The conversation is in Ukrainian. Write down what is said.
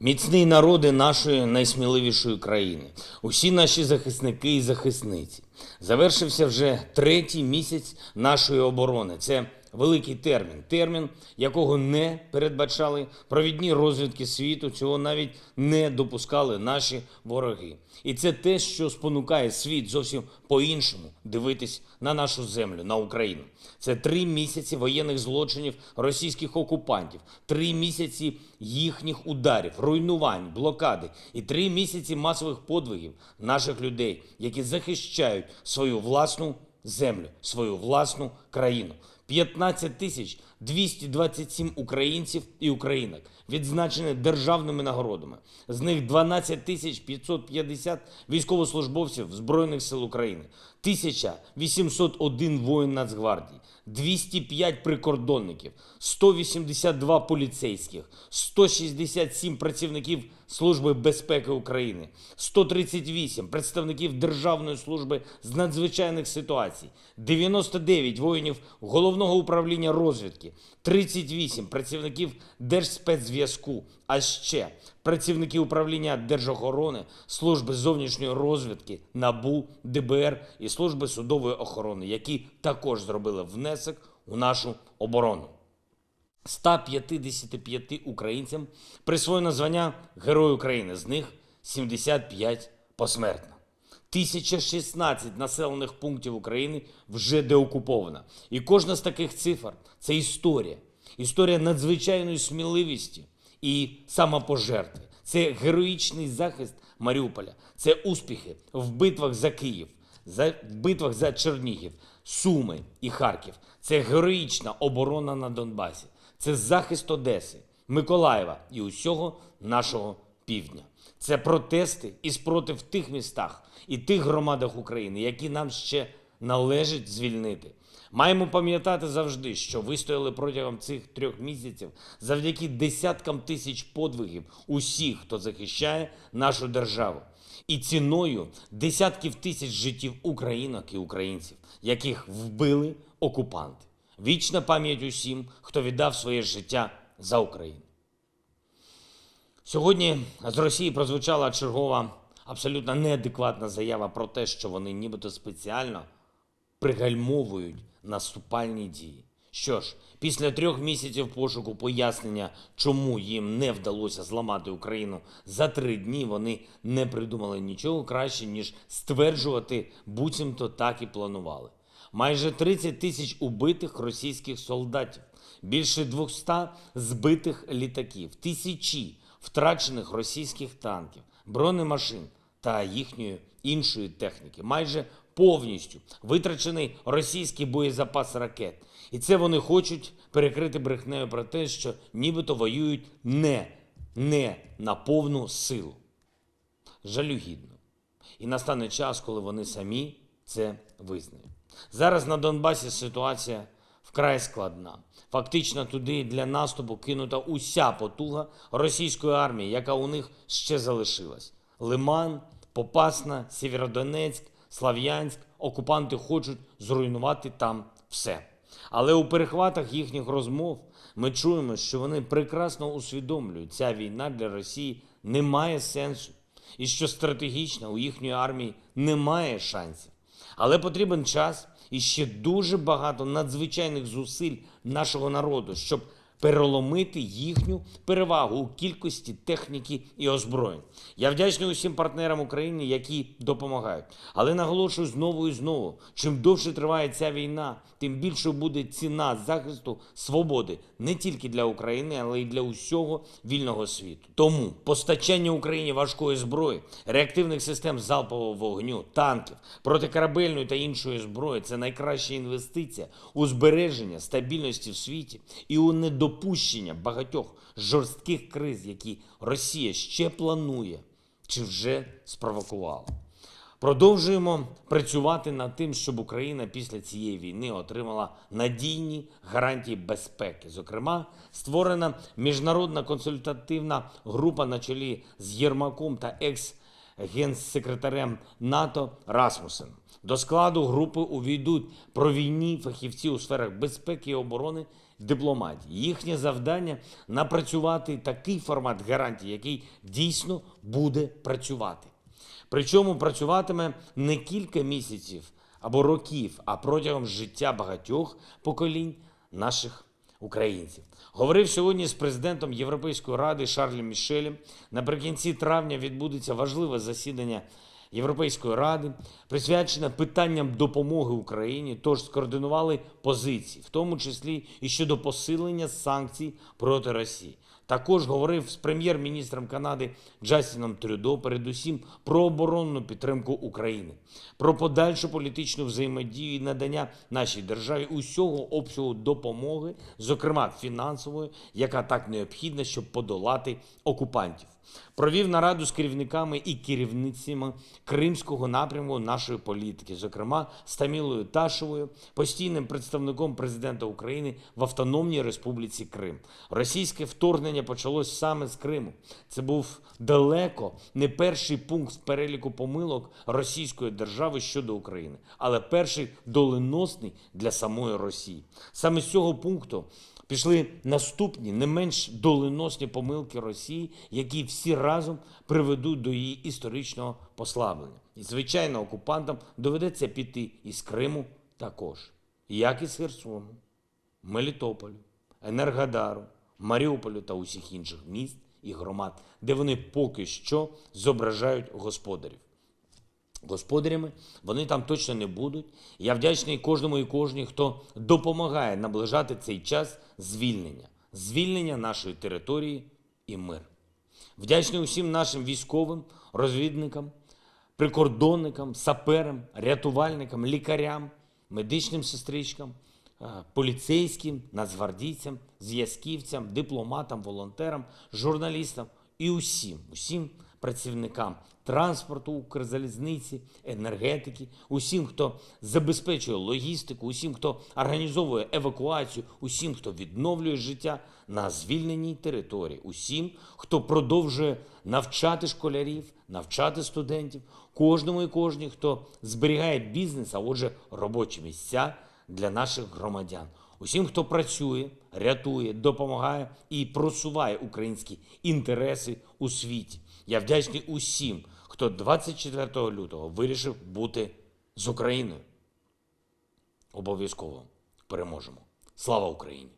Міцний народи нашої найсміливішої країни, усі наші захисники і захисниці. Завершився вже третій місяць нашої оборони. Це великий термін, термін, якого не передбачали провідні розвідки світу. Цього навіть не допускали наші вороги. І це те, що спонукає світ зовсім по-іншому дивитись на нашу землю, на Україну. Це три місяці воєнних злочинів російських окупантів, три місяці їхніх ударів, руйнувань, блокади і три місяці масових подвигів наших людей, які захищають свою власну землю, свою власну країну. 15 тисяч 227 українців і українок відзначені державними нагородами. З них 12 тисяч 550 військовослужбовців Збройних сил України, 1801 воїн Нацгвардії, 205 прикордонників, 182 поліцейських, 167 працівників Служби безпеки України, 138 представників Державної служби з надзвичайних ситуацій, 99 воїнів Головного управління розвідки, 38 працівників Держспецзв'язку, а ще працівники управління Держохорони, Служби зовнішньої розвідки, НАБУ, ДБР і Служби судової охорони, які також зробили внесок у нашу оборону. 155 українцям присвоєно звання Герой України, з них 75 посмертно. 1016 населених пунктів України вже деокуповано. І кожна з таких цифр це історія. Історія надзвичайної сміливості і самопожертви. Це героїчний захист Маріуполя, це успіхи в битвах за Київ, за в битвах за Чернігів, Суми і Харків. Це героїчна оборона на Донбасі, це захист Одеси, Миколаєва і усього нашого півдня. Це протести і спротив тих містах і тих громадах України, які нам ще належить звільнити. Маємо пам'ятати завжди, що вистояли протягом цих трьох місяців завдяки десяткам тисяч подвигів усіх, хто захищає нашу державу, і ціною десятків тисяч життів українок і українців, яких вбили окупанти. Вічна пам'ять усім, хто віддав своє життя за Україну. Сьогодні з Росії прозвучала чергова абсолютно неадекватна заява про те, що вони нібито спеціально пригальмовують наступальні дії. Що ж, після трьох місяців пошуку пояснення, чому їм не вдалося зламати Україну за три дні, вони не придумали нічого краще, ніж стверджувати, буцімто так і планували. Майже 30 тисяч убитих російських солдатів, більше 200 збитих літаків, тисячі втрачених російських танків, бронемашин та їхньої іншої техніки. Майже повністю витрачений російський боєзапас ракет. І це вони хочуть перекрити брехнею про те, що нібито воюють не, не на повну силу. Жалюгідно. І настане час, коли вони самі це визнають. Зараз на Донбасі ситуація вкрай складна. Фактично туди для наступу кинута уся потуга російської армії, яка у них ще залишилась. Лиман, Попасна, Сєвєродонецьк, Слав'янськ. Окупанти хочуть зруйнувати там все. Але у перехватах їхніх розмов ми чуємо, що вони прекрасно усвідомлюють, ця війна для Росії не має сенсу, і що стратегічно у їхньої армії немає шансів. Але потрібен час і ще дуже багато надзвичайних зусиль нашого народу, щоб переломити їхню перевагу у кількості техніки і озброєнь. Я вдячний усім партнерам України, які допомагають. Але наголошую знову і знову: чим довше триває ця війна, тим більше буде ціна захисту свободи не тільки для України, але й для усього вільного світу. Тому постачання Україні важкої зброї, реактивних систем залпового вогню, танків, протикорабельної та іншої зброї це найкраща інвестиція у збереження стабільності в світі і у недопущення багатьох жорстких криз, які Росія ще планує чи вже спровокувала. Продовжуємо працювати над тим, щоб Україна після цієї війни отримала надійні гарантії безпеки. Зокрема, створена міжнародна консультативна група на чолі з Єрмаком та екс-генсекретарем НАТО Расмусен. До складу групи увійдуть провійні фахівці у сферах безпеки і оборони, дипломатії. Їхнє завдання напрацювати такий формат гарантій, який дійсно буде працювати. Причому працюватиме не кілька місяців або років, а протягом життя багатьох поколінь наших українців. Говорив сьогодні з президентом Європейської ради Шарлем Мішелем. Наприкінці травня відбудеться важливе засідання Європейської ради, присвячене питанням допомоги Україні. Тож скоординували позиції, в тому числі і щодо посилення санкцій проти Росії. Також говорив з прем'єр-міністром Канади Джастіном Трюдо, передусім про оборонну підтримку України, про подальшу політичну взаємодію і надання нашій державі усього обсягу допомоги, зокрема фінансової, яка так необхідна, щоб подолати окупантів. Провів нараду з керівниками і керівницями кримського напрямку нашої політики, зокрема з Тамілою Ташевою, постійним представником президента України в Автономній Республіці Крим. Російське вторгнення почалось саме з Криму. Це був далеко не перший пункт в переліку помилок Російської держави щодо України, але перший доленосний для самої Росії. Саме з цього пункту пішли наступні не менш доленосні помилки Росії, які всі разом приведуть до її історичного послаблення. І, звичайно, окупантам доведеться піти із Криму також, як і з Херсону, Мелітополю, Енергодару, Маріуполю та усіх інших міст і громад, де вони поки що зображають господарів. Господарями вони там точно не будуть. Я вдячний кожному і кожній, хто допомагає наближати цей час звільнення, звільнення нашої території і мир. Вдячний усім нашим військовим, розвідникам, прикордонникам, саперам, рятувальникам, лікарям, медичним сестричкам, е, поліцейським, нацгвардійцям, зв'язківцям, дипломатам, волонтерам, журналістам і усім, усім працівникам транспорту, Укрзалізниці, енергетики, усім, хто забезпечує логістику, усім, хто організовує евакуацію, усім, хто відновлює життя на звільненій території, усім, хто продовжує навчати школярів, навчати студентів, кожному і кожній, хто зберігає бізнес, а отже, робочі місця для наших громадян. Усім, хто працює, рятує, допомагає і просуває українські інтереси у світі. Я вдячний усім, хто 24 лютого вирішив бути з Україною. Обов'язково переможемо. Слава Україні!